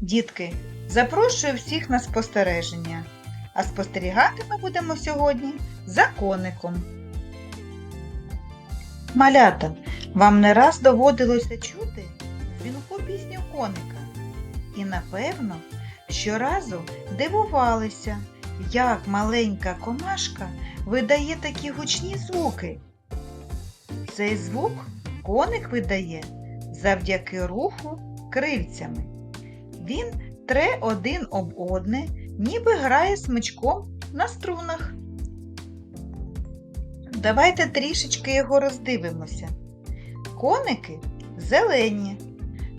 Дітки, запрошую всіх на спостереження. А спостерігати ми будемо сьогодні за коником. Малята, вам не раз доводилося чути дзвінку пісню коника. І напевно, щоразу дивувалися, як маленька комашка видає такі гучні звуки. Цей звук коник видає завдяки руху крильцями. Він тре один об одне, ніби грає смичком на струнах. Давайте трішечки його роздивимося. Коники зелені.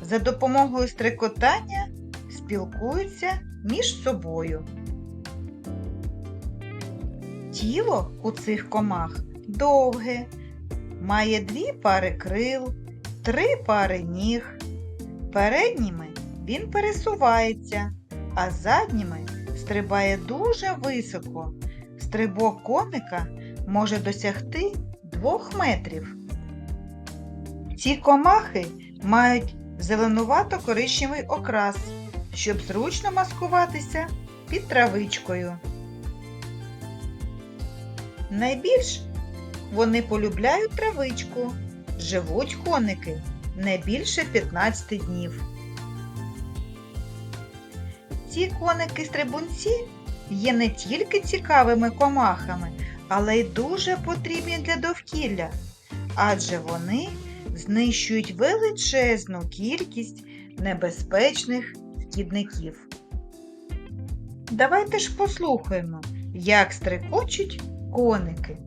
За допомогою стрикотання спілкуються між собою. Тіло у цих комах довге, має дві пари крил, три пари ніг. Передніми він пересувається, а задніми стрибає дуже високо. Стрибок коника може досягти двох метрів. Ці комахи мають зеленувато-коричневий окрас, щоб зручно маскуватися під травичкою. Найбільш вони полюбляють травичку. Живуть коники не більше 15 днів. Ці коники-стрибунці є не тільки цікавими комахами, але й дуже потрібні для довкілля, адже вони знищують величезну кількість небезпечних шкідників. Давайте ж послухаємо, як стрикочуть коники.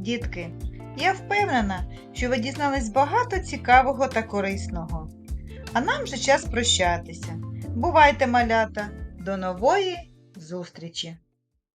Дітки, я впевнена, що ви дізнались багато цікавого та корисного. А нам вже час прощатися. Бувайте, малята! До нової зустрічі!